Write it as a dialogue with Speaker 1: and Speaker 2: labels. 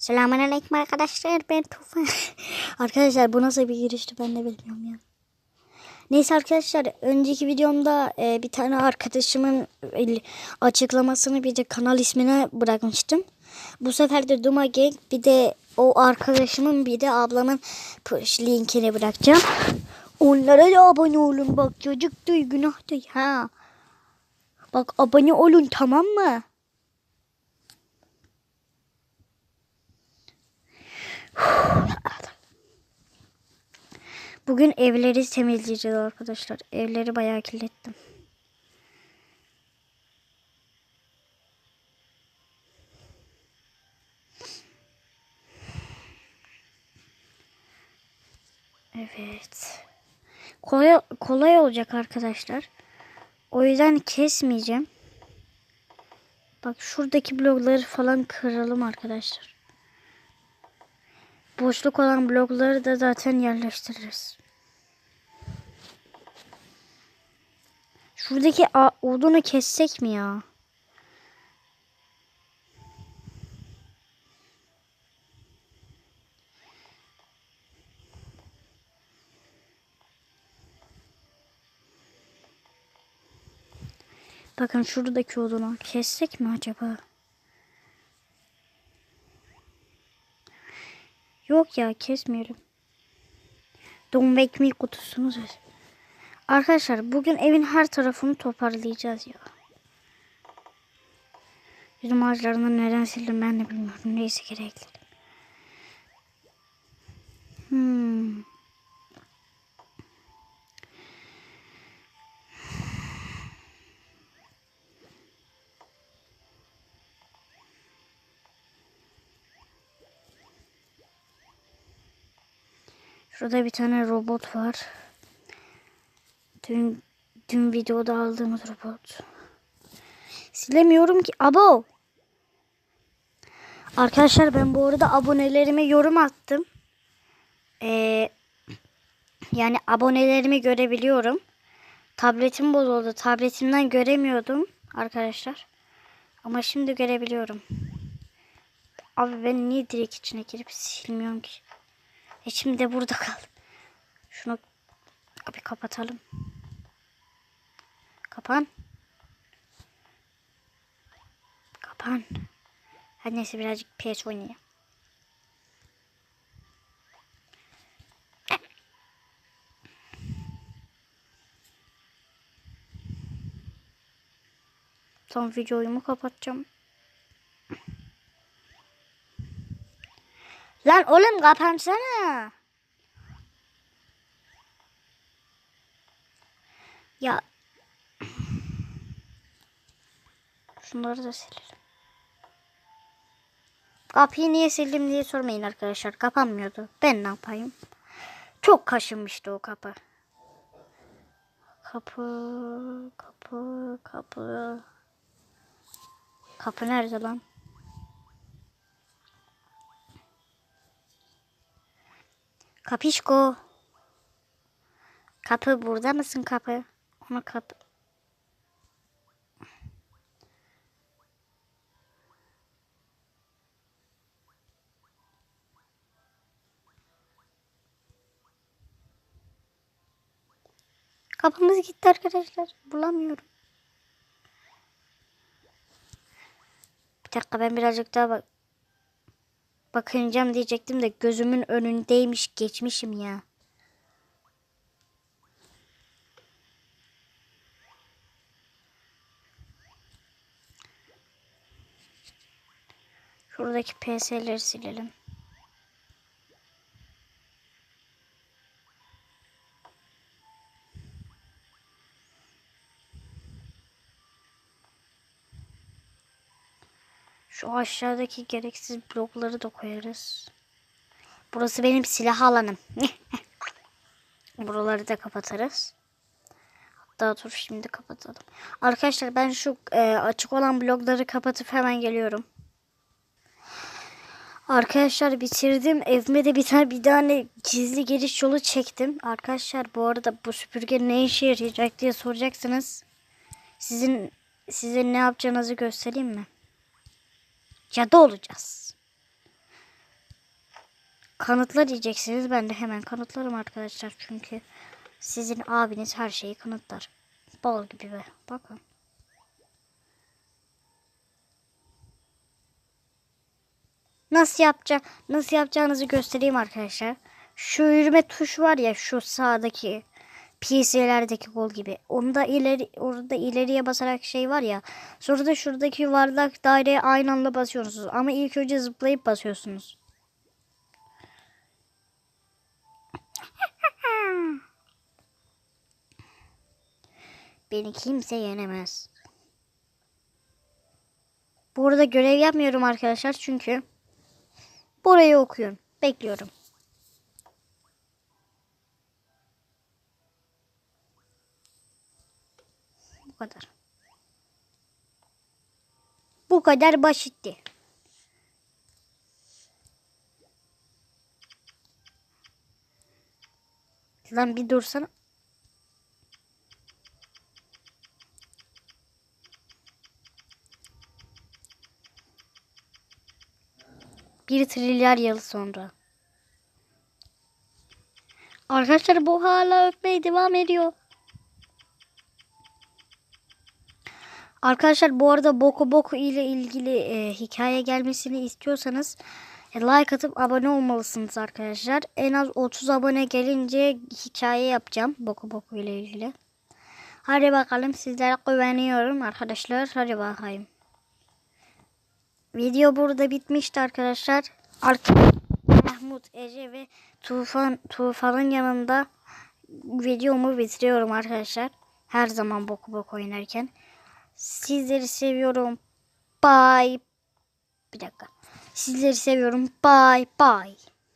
Speaker 1: Selamünaleyküm arkadaşlar ben Tufan. arkadaşlar bu nasıl bir girişti ben de bilmiyorum ya. Neyse arkadaşlar önceki videomda e, bir tane arkadaşımın e, açıklamasını bir de kanal ismine bırakmıştım. Bu sefer de Duma Gang bir de o arkadaşımın bir de ablamın push linkini bırakacağım. Onlara da abone olun bak çocuk duy günah duy ha. Bak abone olun tamam mı? Bugün evleri temizleyeceğiz arkadaşlar. Evleri bayağı kirlettim. Evet. Kolay, kolay olacak arkadaşlar. O yüzden kesmeyeceğim. Bak şuradaki blokları falan kıralım arkadaşlar. Boşluk olan blokları da zaten yerleştiririz. Şuradaki odunu kessek mi ya? Bakın şuradaki odunu kessek mi acaba? Yok ya kesmiyorum. Domba ekmeği kutusunu ver. Arkadaşlar bugün evin her tarafını toparlayacağız ya. Bizim ağaçlarını neden sildim ben de bilmiyorum. Neyse gerekli. Hmm. Şurada bir tane robot var. Dün dün videoda aldığımız robot. Silemiyorum ki. Abo. Arkadaşlar ben bu arada abonelerime yorum attım. Ee, yani abonelerimi görebiliyorum. Tabletim bozuldu. Tabletimden göremiyordum arkadaşlar. Ama şimdi görebiliyorum. Abi ben niye direkt içine girip silmiyorum ki? E şimdi de burada kaldı. Şunu bir kapatalım. Kapan. Kapan. Hadi neyse birazcık PS oynayayım. Son videoyu kapatacağım? Lan oğlum kapansana. Ya. Şunları da silelim. Kapıyı niye sildim diye sormayın arkadaşlar. Kapanmıyordu. Ben ne yapayım? Çok kaşınmıştı o kapı. Kapı, kapı, kapı. Kapı nerede lan? Kapişko. Kapı burada mısın kapı? Onu kapı. Kapımız gitti arkadaşlar. Bulamıyorum. Bir dakika ben birazcık daha bak bakınacağım diyecektim de gözümün önündeymiş geçmişim ya. Şuradaki PS'leri silelim. Şu aşağıdaki gereksiz blokları da koyarız. Burası benim silah alanım. Buraları da kapatırız. Hatta dur şimdi kapatalım. Arkadaşlar ben şu e, açık olan blokları kapatıp hemen geliyorum. Arkadaşlar bitirdim. Evime de bir tane bir tane gizli giriş yolu çektim. Arkadaşlar bu arada bu süpürge ne işe yarayacak diye soracaksınız. Sizin size ne yapacağınızı göstereyim mi? Cadı olacağız. Kanıtla diyeceksiniz. Ben de hemen kanıtlarım arkadaşlar. Çünkü sizin abiniz her şeyi kanıtlar. Bal gibi be. Bakın. Nasıl yapacak nasıl yapacağınızı göstereyim arkadaşlar. Şu yürüme tuşu var ya şu sağdaki PC'lerdeki gol gibi. Onda ileri orada ileriye basarak şey var ya. Sonra da şuradaki yuvarlak daireye aynı anda basıyorsunuz. Ama ilk önce zıplayıp basıyorsunuz. Beni kimse yenemez. Bu arada görev yapmıyorum arkadaşlar çünkü burayı okuyorum. Bekliyorum. Kadar. Bu kadar basitti. Lan bir dursana. Bir trilyar yıl sonra. Arkadaşlar bu hala öpmeye devam ediyor. Arkadaşlar bu arada Boku Boku ile ilgili e, hikaye gelmesini istiyorsanız e, like atıp abone olmalısınız arkadaşlar. En az 30 abone gelince hikaye yapacağım Boku Boku ile ilgili. Hadi bakalım sizlere güveniyorum arkadaşlar. Hadi bakayım. Video burada bitmişti arkadaşlar. Artık Mahmut, Ece ve Tufan Tufan'ın yanında videomu bitiriyorum arkadaşlar. Her zaman boku boku oynarken. Sizleri seviyorum. Bye. Bir dakika. Sizleri seviyorum. Bye bye.